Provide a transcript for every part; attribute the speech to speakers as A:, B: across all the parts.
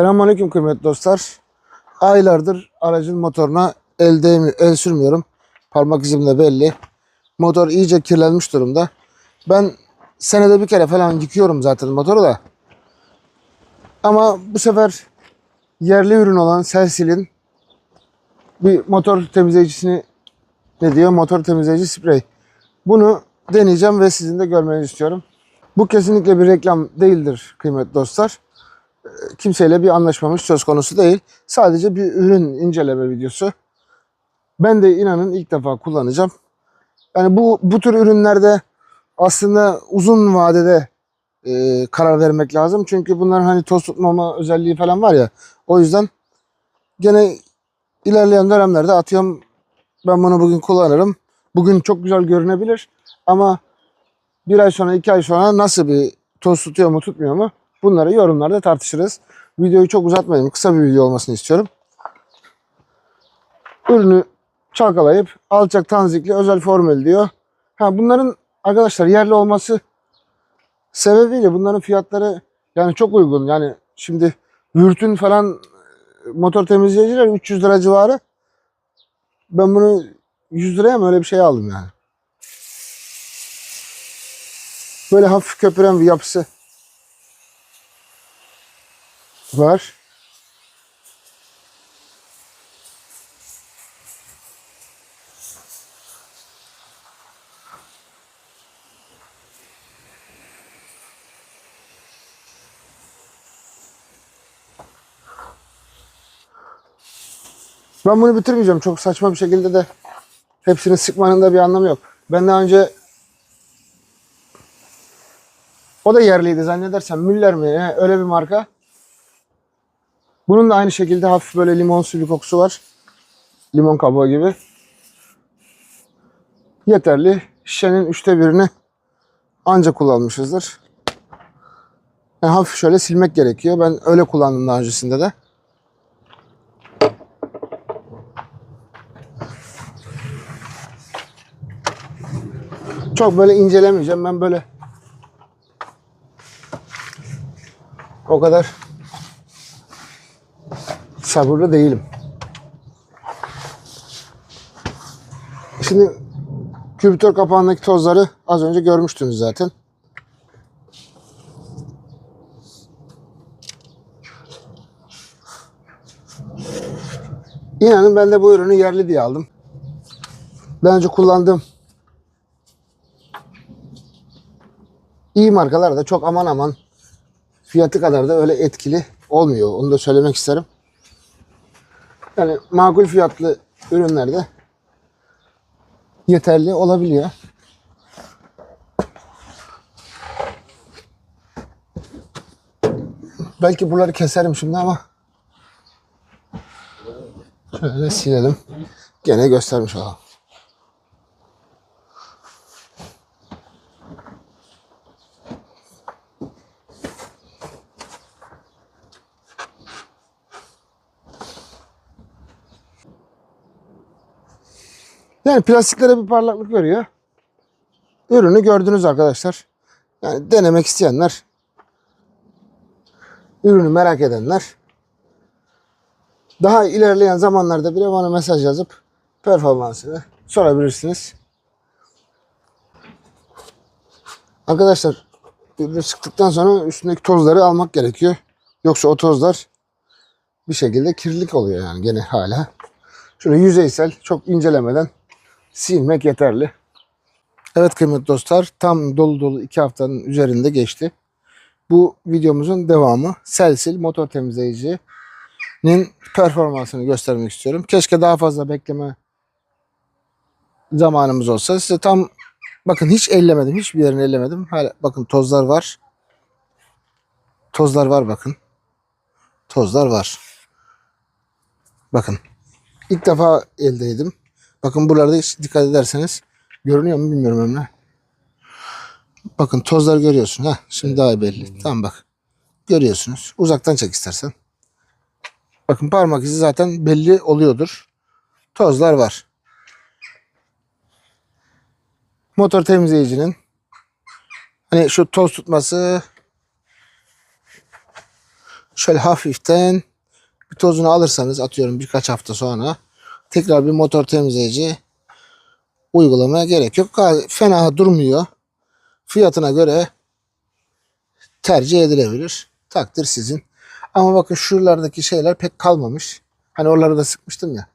A: Selamünaleyküm kıymetli dostlar. Aylardır aracın motoruna el, değmi- el sürmüyorum. Parmak izim de belli. Motor iyice kirlenmiş durumda. Ben senede bir kere falan yıkıyorum zaten motoru da. Ama bu sefer yerli ürün olan Selsil'in bir motor temizleyicisini ne diyor? Motor temizleyici sprey. Bunu deneyeceğim ve sizin de görmenizi istiyorum. Bu kesinlikle bir reklam değildir kıymetli dostlar kimseyle bir anlaşmamız söz konusu değil. Sadece bir ürün inceleme videosu. Ben de inanın ilk defa kullanacağım. Yani bu bu tür ürünlerde aslında uzun vadede e, karar vermek lazım. Çünkü bunların hani toz tutmama özelliği falan var ya. O yüzden gene ilerleyen dönemlerde atıyorum ben bunu bugün kullanırım. Bugün çok güzel görünebilir ama bir ay sonra iki ay sonra nasıl bir toz tutuyor mu tutmuyor mu bunları yorumlarda tartışırız. Videoyu çok uzatmayayım. Kısa bir video olmasını istiyorum. Ürünü çalkalayıp alçak tanzikli özel formül diyor. Ha bunların arkadaşlar yerli olması sebebiyle bunların fiyatları yani çok uygun. Yani şimdi Vürt'ün falan motor temizleyiciler 300 lira civarı. Ben bunu 100 liraya mı öyle bir şey aldım yani. Böyle hafif köpüren bir yapısı var. Ben bunu bitirmeyeceğim. Çok saçma bir şekilde de hepsini sıkmanın da bir anlamı yok. Ben daha önce o da yerliydi zannedersem. Müller mi? Öyle bir marka. Bunun da aynı şekilde hafif böyle limonsu bir kokusu var. Limon kabuğu gibi. Yeterli. Şişenin üçte birini anca kullanmışızdır. Yani hafif şöyle silmek gerekiyor. Ben öyle kullandım daha öncesinde de. Çok böyle incelemeyeceğim. Ben böyle o kadar sabırlı değilim. Şimdi kübütör kapağındaki tozları az önce görmüştünüz zaten. İnanın ben de bu ürünü yerli diye aldım. Daha önce kullandığım iyi markalar da çok aman aman fiyatı kadar da öyle etkili olmuyor. Onu da söylemek isterim. Yani makul fiyatlı ürünlerde yeterli olabiliyor. Belki buraları keserim şimdi ama şöyle silelim. Gene göstermiş olalım. Yani plastiklere bir parlaklık veriyor. Ürünü gördünüz arkadaşlar. Yani denemek isteyenler, ürünü merak edenler daha ilerleyen zamanlarda bile bana mesaj yazıp performansını sorabilirsiniz. Arkadaşlar ürünü sıktıktan sonra üstündeki tozları almak gerekiyor. Yoksa o tozlar bir şekilde kirlilik oluyor yani gene hala. Şöyle yüzeysel çok incelemeden silmek yeterli. Evet kıymetli dostlar tam dolu dolu iki haftanın üzerinde geçti. Bu videomuzun devamı Selsil motor temizleyicinin performansını göstermek istiyorum. Keşke daha fazla bekleme zamanımız olsa. Size tam bakın hiç ellemedim. Hiçbir yerini ellemedim. Hala bakın tozlar var. Tozlar var bakın. Tozlar var. Bakın. İlk defa eldeydim. Bakın buralarda hiç dikkat ederseniz görünüyor mu bilmiyorum Emre. Bakın tozlar görüyorsun. ha. Şimdi daha belli. Tamam bak. Görüyorsunuz. Uzaktan çek istersen. Bakın parmak izi zaten belli oluyordur. Tozlar var. Motor temizleyicinin hani şu toz tutması Şöyle hafiften bir tozunu alırsanız atıyorum birkaç hafta sonra tekrar bir motor temizleyici uygulamaya gerek yok. Fena durmuyor. Fiyatına göre tercih edilebilir. Takdir sizin. Ama bakın şuralardaki şeyler pek kalmamış. Hani oraları da sıkmıştım ya.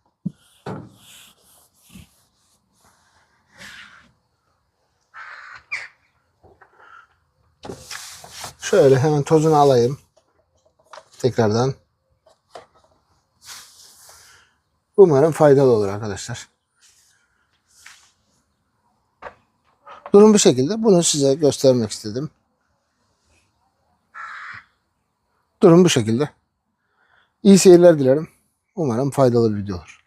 A: Şöyle hemen tozunu alayım. Tekrardan. Umarım faydalı olur arkadaşlar. Durum bu şekilde. Bunu size göstermek istedim. Durum bu şekilde. İyi seyirler dilerim. Umarım faydalı bir video olur.